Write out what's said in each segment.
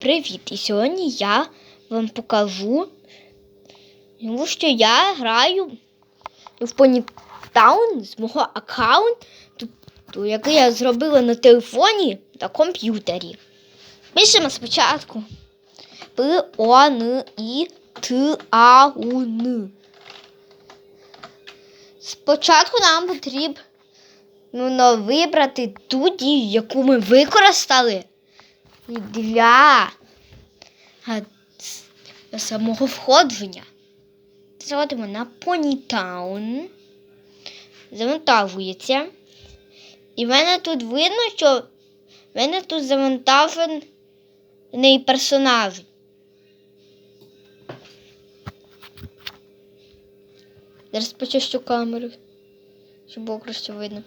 Привіт! І сьогодні я вам покажу, тому що я граю в Ponytown з мого аккаунту, який я зробила на телефоні та комп'ютері. Пишемо спочатку П О Н І Т А У Н. Спочатку нам потрібно вибрати ту дію, яку ми використали для самого входження. Заходимо на Ponytown. Завантажується. І в мене тут видно, що в мене тут завантажений персонаж. Зараз почищу камеру, щоб було краще видно.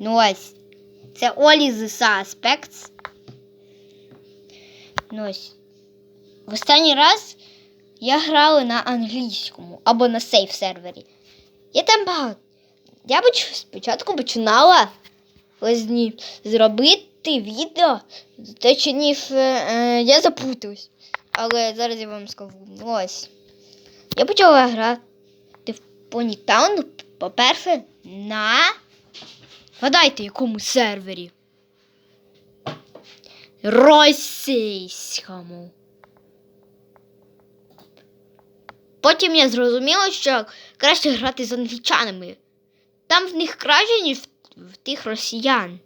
Ну ось. Це Олі з Suspects. Ну ось. В останній раз я грала на англійському або на сейф сервері. Я там багато. Я поч... спочатку починала ось зробити відео, точніше, е, я запуталась. Але зараз я вам скажу. Ось. Я почала грати в Ponytown, по-перше, на. Гадайте, якому сервері? Російському. Потім я зрозуміла, що краще грати з англічанами. Там в них краще, ніж в, тих росіян.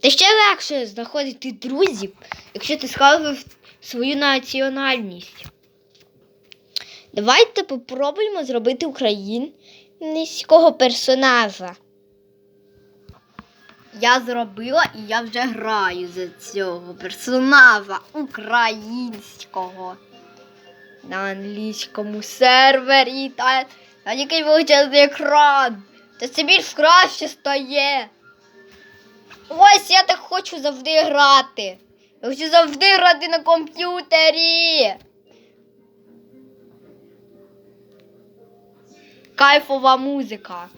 Та ще легше знаходити друзів, якщо ти сказав свою національність. Давайте попробуємо зробити українського персонажа. Я зробила і я вже граю за цього персонажа українського на англійському сервері та, та який величезний екран. Та це більш краще стає. Ось я так хочу завжди грати. Я хочу завжди грати на комп'ютері. Кайфова музика.